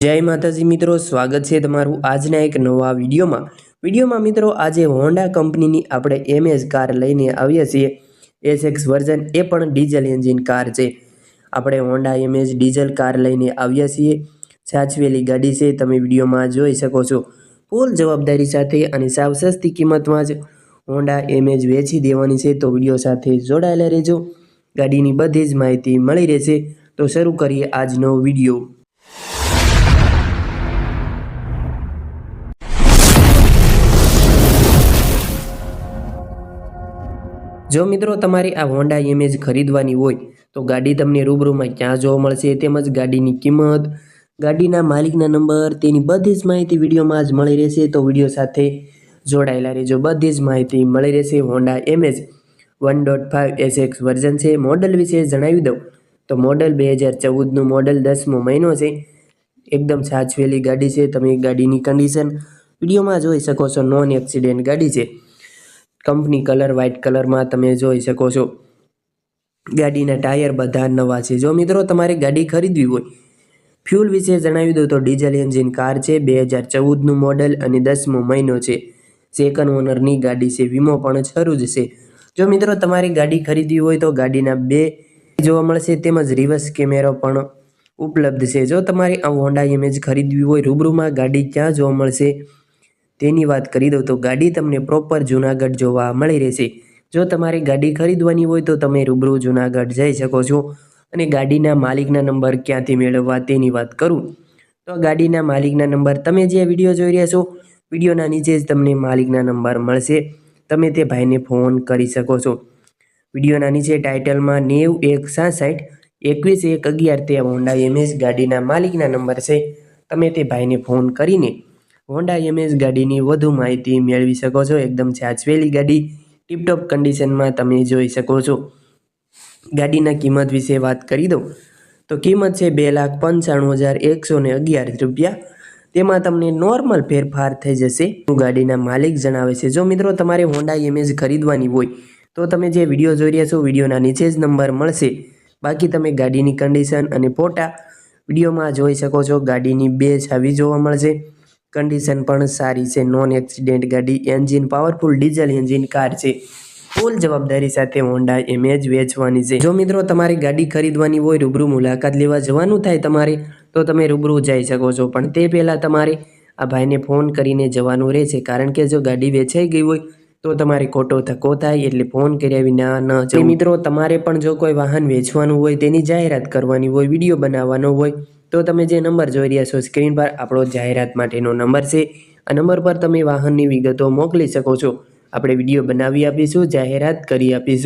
જય માતાજી મિત્રો, સ્વાગત છે તમારું આજના એક નવા વિડીયોમાં. વિડીયોમાં મિત્રો, આજે હોન્ડા કંપનીની આપણે એમએસ કાર લઈને આવ્યા છીએ. એસએક્સ વર્ઝન એ પણ ડીઝલ એન્જિન કાર છે. આપણે હોન્ડા એમએસ ડીઝલ કાર લઈને આવ્યા છીએ. સાચવેલી ગાડી છે, તમે વિડીયોમાં જોઈ શકો છો. ફૂલ જવાબદારી સાથે અને સાવ સસ્તી કિંમતમાં જ હોન્ડા એમએજ વેચી દેવાની છે, તો વીડિયો સાથે જોડાયેલા રહેજો. ગાડીની બધી જ માહિતી મળી રહેશે. તો શરૂ કરીએ આજનો વીડિયો. જો મિત્રો તમારે આ હોન્ડા ઇમેજ ખરીદવાની હોય, તો ગાડી તમને રૂબરૂમાં ક્યાં જોવા મળશે તેમજ ગાડીની કિંમત, ગાડીના માલિકના નંબર, તેની બધી જ માહિતી વિડીયોમાં જ મળી રહેશે. તો વીડિયો સાથે જોડાયેલા રહેજો. બધી જ માહિતી મળી રહેશે Honda Amaze one dot five S X version છે. મોડલ વિશે જણાવી દઉં. તો મોડલ બે હજાર ચૌદનું મોડલ દસમો મહિનો છે. એકદમ સાચવેલી ગાડી છે. તમે ગાડીની કન્ડિશન વિડીયોમાં જોઈ શકો છો. નોન એક્સિડન્ટ ગાડી છે. કંપની કલર, વ્હાઇટ કલરમાં તમે જોઈ શકો છો. ગાડીના ટાયર બધા નવા છે. જો મિત્રો તમારે ગાડી ખરીદવી હોય, ફ્યુલ વિશે જણાવી દઉં તો ડીઝલ એન્જિન કાર છે, બે હજાર ચૌદનું મોડલ અને દસમો મહિનો છે. સેકન્ડ ઓનરની ગાડી છે. વીમો પણ શરૂ જ છે. જો મિત્રો તમારી ગાડી ખરીદવી હોય તો ગાડીના બે જોવા મળશે, તેમજ રિવર્સ કેમેરો પણ ઉપલબ્ધ છે. જો તમારે આ હોન્ડા ઇમેજ ખરીદવી હોય, રૂબરૂમાં ગાડી ક્યાં જોવા મળશે? તેની વાત કરી દઉં તો ગાડી તમને પ્રોપર જુનાગઢ જોવા મળી રહેશે. જો તમારે ગાડી ખરીદવાની હોય તો તમે રૂબરૂ જુનાગઢ જઈ શકો છો અને ગાડીના માલિકના નંબર ક્યાંથી મેળવવા તેની વાત કરું. તો ગાડીના માલિકના નંબર તમે જે વીડિયો જોઈ રહ્યા છો, વિડીયોના નીચે જ તમને માલિકના નંબર મળશે. તમે તે ભાઈને ફોન કરી શકો છો. વિડીયોના નીચે ટાઇટલમાં નેવ એક સાસઠ, એકવીસ એક અગિયાર તે હોન્ડા એમએસ ગાડીના માલિકના નંબર છે. તમે તે ભાઈને ફોન કરીને હોન્ડા એમએસ ગાડીની વધુ માહિતી મેળવી શકો છો. એકદમ સાચવેલી ગાડી ટીપટોપ કન્ડિશનમાં તમે જોઈ શકો છો. ગાડીના કિંમત વિશે વાત કરી દઉં. તો કિંમત છે બે લાખ પંચાણું હજાર એકસો ને અગિયાર રૂપિયા. તેમાં તમને નોર્મલ ફેરફાર થઈ જશે. હું ગાડીના માલિક જણાવે છે. જો મિત્રો તમારે હોન્ડા એમએસ ખરીદવાની હોય, તો તમે જે વીડિયો જોઈ રહ્યા છો, વિડીયોના નીચે જ નંબર મળશે. બાકી તમે ગાડીની કન્ડિશન અને ફોટા વિડીયોમાં જોઈ શકો છો. ગાડીની બે છાવી જોવા મળશે. કન્ડિશન પણ સારી છે. નોન એક્સિડન્ટ ગાડી engine powerful diesel engine car છે. ફૂલ જવાબદારી સાથે હોન્ડા એમેજ વેચવાની છે. જો મિત્રો તમારે ગાડી ખરીદવાની હોય, રૂબરૂ મુલાકાત લેવા જવાનું થાય તમારે, તો તમે રૂબરૂ જઈ શકો છો. પણ તે પહેલાં તમારે આ ભાઈને ફોન કરીને જવાનું રહેશે. કારણ કે જો ગાડી વેચાઈ ગઈ હોય, તો તમારે ખોટો ધક્કો થાય એટલે ફોન કર્યા વિના ન જવું. મિત્રો, તમારે પણ જો કોઈ વાહન વેચવાનું હોય, તેની જાહેરાત કરવાની હોય, વીડિયો બનાવવાનો હોય તો તમે જે નંબર જોઈ રહ્યા છો સ્ક્રીન પર, આપણો જાહેરાત માટેનો નંબર છે. આ નંબર પર તમે વાહનની વિગતો મોકલી શકો છો. આપણે વીડિયો બનાવી આપીશું, જાહેરાત કરી આપીશું.